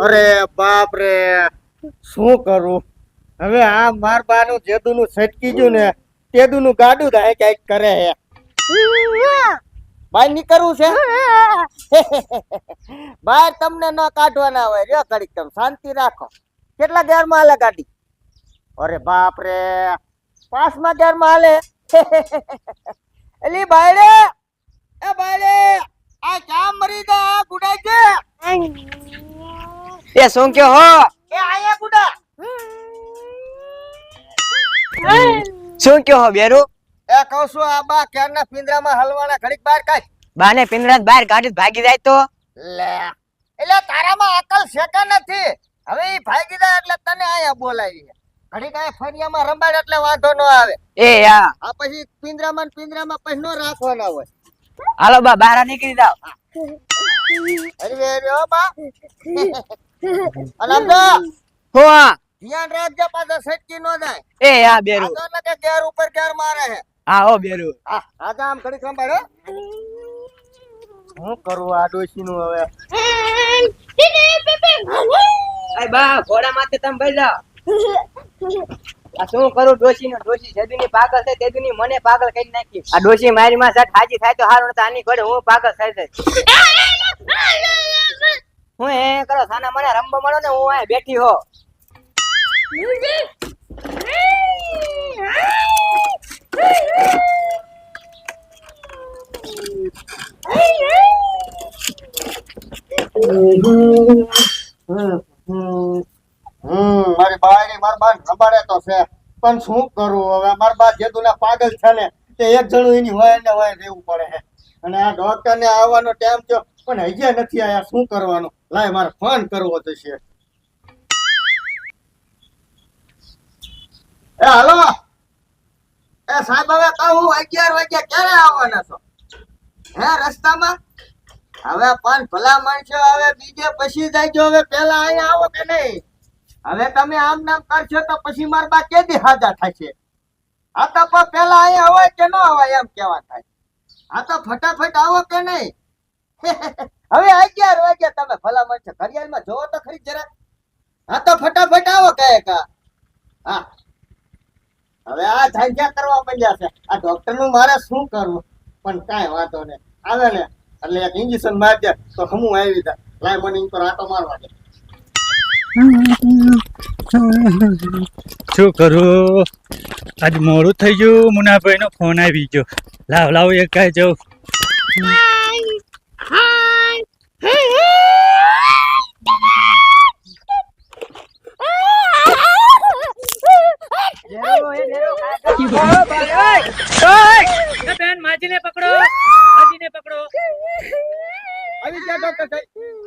અરે બાપ રે શું કરું? હવે આ માર બાનું જેદુનું છટકી ગયું ને, તેદુનું ગાડું થાય ક્યાંક કરે હે. બહાર નીકળવું છે? બહાર તમને ન કાઢવાના હોય રહ્યો ઘડીક તમે શાંતિ રાખો. કેટલા ગેરમાં હાલે ગાડી? અરે બાપ રે પાંચમા ગેરમાં હાલે. એલી બાયડે એ બાયડે આ ક્યાં મરી ગયા આ ગુડાઈ છે એ શું કયો હો? એ આયા ગુડા શું કયો હો બેરુ? એ કહું છું આ બા કેરના પિંજરામાં હલવાના ઘડીક બહાર કાઢ. બાને પિંજરા બહાર કાઢી ભાગી જાય તો? લે. એટલે તારામાં અકલ શેકા નથી. હવે એ ભાગી જાય એટલે તને આયા બોલાવી. ઘડીક આયા ફરિયામાં રંબાડ એટલે વાંધો ન આવે. એ યા આ પછી પિંજરામાં પિંજરામાં પછી નો રાખવાના હોય. હાલો બા બહાર નીકળી જાવ અરે રે બા. હો ધ્યાન રાખજે પાછો સટકી નો જાય. એ યા બેરુ. આ તો ને ગેર ઉપર ગેર મારે હા હો બેરુ. આ આ તો આમ ઘડીક સંભાળ. હો. શું કરવું આ ડોશીનું હવે? એ બા ઘોડા માથે તમે બેસી આ શું કરું ડોશી નો ડોશી જેદુની પાગલ છે તેદુની મને પાગલ કરી નાખી. આ ડોશી મારી માં સાહેબ હાજી થાય તો હારું તો આની ઘોડે હું પાગલ થઈ જાય હું એ કરો સાના મને રમવા મળો ને હું અહીં બેઠી હો. હમ મારી બાયડી માર બા રંબાડે તો છે. પણ શું કરું હવે? માર બા જેદુના પાગલ છે ને તે એક જણું એની હોય ને હોય રહેવું પડે. અને આ ડોક્ટર ને આવવાનો ટાઈમ થયો પણ હજી નથી આયા. શું કરવાનું? લાય, મારે ફોન કરવો તો છે. એ, હાલો. એ, સાહેબ, હવે કહું અગિયાર વાગ્યા ક્યારે આવવાના છો? હે, રસ્તામાં? હવે પણ ભલા માણસો હવે બીજે પછી જાય હવે પેલા અહીંયા આવો કે નહીં? હવે તમે આમ નામ કરશો તો પછી માર બા કેદી હાજા થશે? આ તો પણ પેલા અહીંયા હોય કે ન હોય એમ કેવા થાય? આ તો ફટાફટ આવો કે નહીં? હવે અગિયાર વાગ્યા તમે ભલામણ છે ઘડિયાળમાં જોવો તો ખરી જરા. હા તો ફટાફટ આવો કહે કા. હા. હવે આ ઝાંઝા કરવા માંડ્યા છે. આ ડોક્ટરનું મારે શું કરવું? પણ કાંઈ વાંધો નહીં. આવે ને. એટલે એક ઇન્જેક્શન મારી દે તો હમું આવી જાય. લાઈ મને પર આટો મારવા દે. શું કરું? આજ મોડું થઈ ગયું. મુનાભાઈ નો ફોન આવી ગયો. લાવ લાવ એક કાંઈ જાઉં બેન માજીને પકડો માજીને પકડો આવી ગયા ડોક્ટર સાહેબ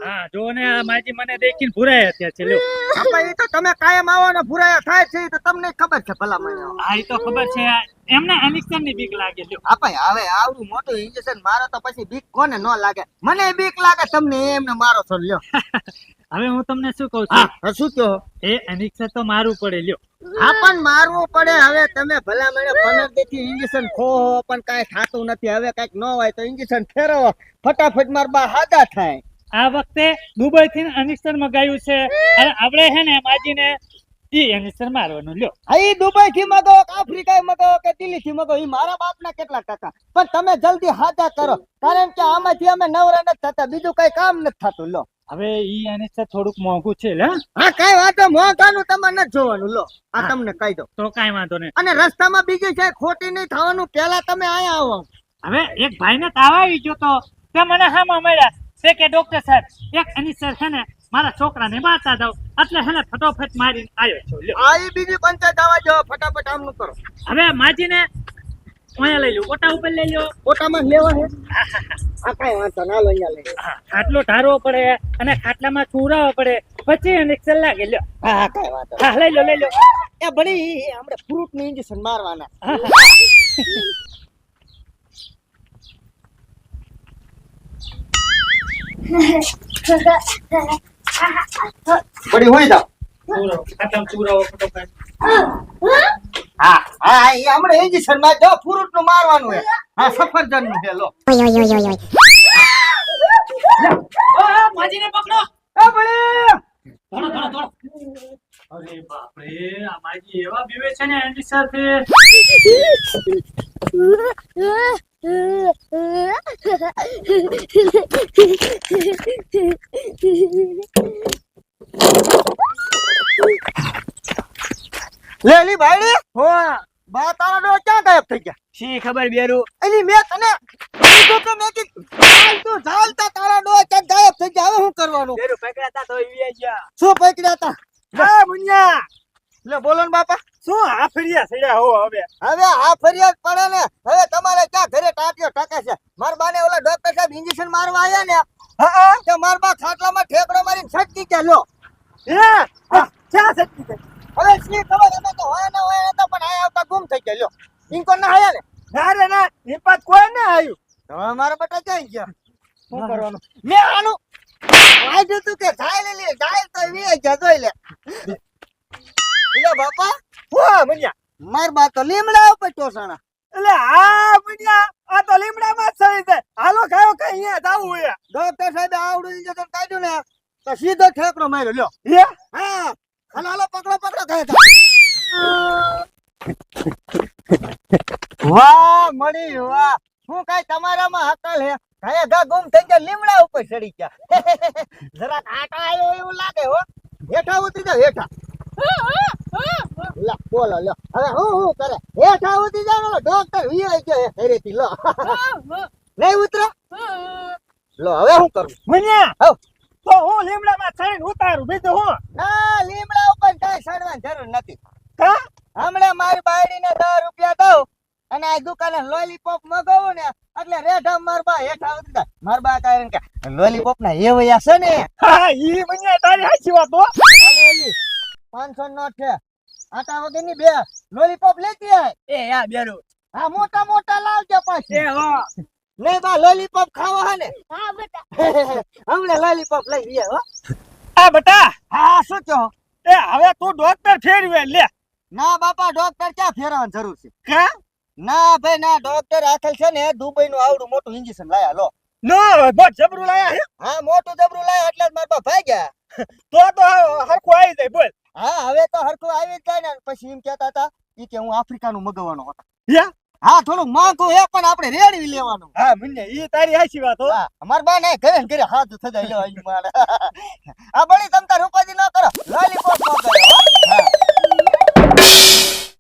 હા જો ને આ માજી મને દેખીને ભૂરાય અત્યારે છે લ્યો. આપા એ તો તમે કાયમ આવો ને ભૂરાયા થાય છે તો તમને ખબર છે ભલા મને આ ઈ તો ખબર છે એમને ઇન્જેક્શનની બીક લાગે લ્યો. હવે આવડું મોટું ઇન્જેક્શન મારો તો પછી બીક કોને ન લાગે? મને બીક લાગે તમને એમને મારો છો લ્યો. હવે હું તમને શું કહું છું? શું કહો? એ અનિક્ષા તો મારવું પડે લ્યો. હા પણ મારવું પડે. હવે તમે ભલા મને પંદરથી ઇન્જેક્શન ખો પણ કાંઈ થાતું નથી. હવે કાંઈક ન હોય તો ઇન્જેક્શન ફેરવો. ફટાફટ માર બા હાદા થાય. આ વખતે દુબઈ થી ઇન્જેક્શન મગાવ્યું છે. અને આપણે હે ને માજીને ઈ ઇન્જેક્શન મારવાનું. લ્યો. હા દુબઈ થી મગાવો આફ્રિકા મગાવો કે દિલ્હી થી મગાવો ઈ મારા બાપના કેટલા ટકા. પણ તમે જલ્દી હાદા કરો. કારણ કે આમાંથી અમે નવરા નથી થતા. બીજું કઈ કામ નથી થતું. લો હવે ઈ ઇન્જેક્શન થોડુંક મોંઘું છે લે હા કઈ વાંધો મોંઘાનું તમારે નથી જોવાનું. લો આ તમને કહી દો તો કઈ વાંધો નહીં. અને રસ્તામાં બીજી છે ખોટી નહીં થવાનું. પેલા તમે અહીંયા આવો. હવે એક ભાઈને તાવ આવી ગયો તો તે મને હા મળ્યા. તે કે ડોક્ટર સાહેબ? એક ઇન્જેક્શન છે ને મારા છોકરાને મારતા દઉં એટલે હે ને ફટોફટ મારીને આવ્યો છું. આ એ બીજી પંચાયત દવા જો ફટાફટ આમનું કરો. હવે માજીને અહીંયા લઈ લો ઓટા ઉપર લઈ લો ઓટામાં લેવા હે? આ કઈ વાંધો ના લઈ ખાટલો ઢારવો પડે અને ખાટલામાં ચૂરાવો પડે. પછી લાગે લ્યો. હા હા કઈ વાંધો હા લઈ લો લઈ લો એ ભણી આપણે ફ્રૂટનું ઇન્જેક્શન મારવાના. પડી હોય તો. નું મારવાનું હે હા સફરજનનું માજીને પકડો અરે બાપ આ માજી એવા બીવે છે ને, એન્ટી સાથે લે લી ભાઈડી હો બા તારા ડો ક્યાં ગાયબ થઈ ગયા? શી ખબર બેરુ? એલી મેં તને તો તો મે કે તો તું ચાલ તા તારા ડો ક્યાં ગાયબ થઈ ગયા? હવે શું કરવાનું? બેરું પકડાતા તો ઈ ગયા શું પકડ્યા તા હા મુન્યા. લે બોલો ને બાપા. શું આફરિયા સડ્યા હો હવે? હવે આ ફરિયાદ પડે ને. હવે તમારે ક્યાં ઘરે ટાંક્યો ટકે છે? માર બાને ઓલા ડોક્ટર સાહેબ ઇન્જેક્શન મારવા આયા ને. હા કે માર બા ખાટલામાં ઠેકડો મારીને છટકી ગયા લો. એ ક્યાં છટકી ગઈ? હવે શી ખબર અમે તો હોય ને હોય તો પણ આયા આવતા ગુમ થઈ ગયા ઇન્કો ના આયા ને? ના રે ના. નિપાત કોઈ ના આવ્યું હવે મારા બટા ક્યાં ગયા? શું કરવાનું? મેં આનું વાંચ્યું તું કે જાય લે જાય તો વી ગયા જોઈ લે. લે બાપા. હો મુન્યા માર બા તો લીમડા ઉપર ટોસાણા. એટલે આ મણિયા આ તો લીમડા માં સડી છે. હાલો ખાયો કઈ અહીંયા જાવું હે ડોક્ટર સાહેબ આવડું ઇન્જેક્શન કાઢ્યું ને તો સીધો ઠેકડો માર્યો. લ્યો. હે? હા. હાલો હાલો પકડો પકડો કહે વાહ મણી વાહ. શું કાઈ તમારામાં હકલ હે? કાય ગા ગુમ થઈ ગયા લીમડા ઉપર ચડી ગયા. જરાક આટા આવ્યો એવું લાગે હો. હેઠા ઉતરી જાવ હેઠા. બોલો લો. હવે હું હું કરે? હેઠા ઉતરી જાવ ડોક્ટર વીઆઈ ગયો હે ઘરેથી લો. નહીં ઉતરો? લો હવે હું કરું? મુન્યા હવ. તો હું લીમડામાં ચડીને ઉતારું બીજું હું? ના લીમડા ઉપર કઈ ચડવાની જરૂર નથી. કા? હમણાં મારી બાયડીને દસ રૂપિયા દઉં અને આ દુકાને લોલીપોપ મગાવું ને એટલે રેઠા મારબા હેઠા ઉતરી જાય. મારબા કારણ કે લોલીપોપ ના એવયા છે ને. હા ઈ મને તારી હાચી વાત હો. પાંચસો નોટ છે. આટા વગરની બે લોલીપોપ લેતી આય. એ યા બેરું હા મોટા મોટા લાવજો એ પાછી હો. લે બા લોલીપોપ ખાવા હે ને. હમણાં લોલીપોપ લઈ લે હો. આ બટા. હા શું કહો? એ હવે તું ડોક્ટર ફેરવે લે. ના બાપા ડોક્ટર ક્યાં ફેરવાની જરૂર છે? કા? ના ભાઈ ના ડોક્ટર આખલ છે ને દુબઈ નું આવડું મોટું ઇન્જેક્શન લાયા લો. નો બહુ જબરું લાયા હે. હા મોટું જબરું લાયા એટલે જ મારા ભાગ્યા. તો તો હરખું આવી જાય બોલ. હા હવે તો હરખું આવી જ જાય ને. પછી એમ કેતા હતા એ કે હું આફ્રિકા નું હતો. હા? થોડું માંગુ એ પણ આપણે રેડવી લેવાનું. હા મને ઈ તારી હાચી વાત હો. અમાર બા ને ઘરે ઘરે હાથ થતા લ્યો આઈ મારે. આ બળી તમતા રૂપાજી ન કરો. લોલીપોપ ન કરો હા.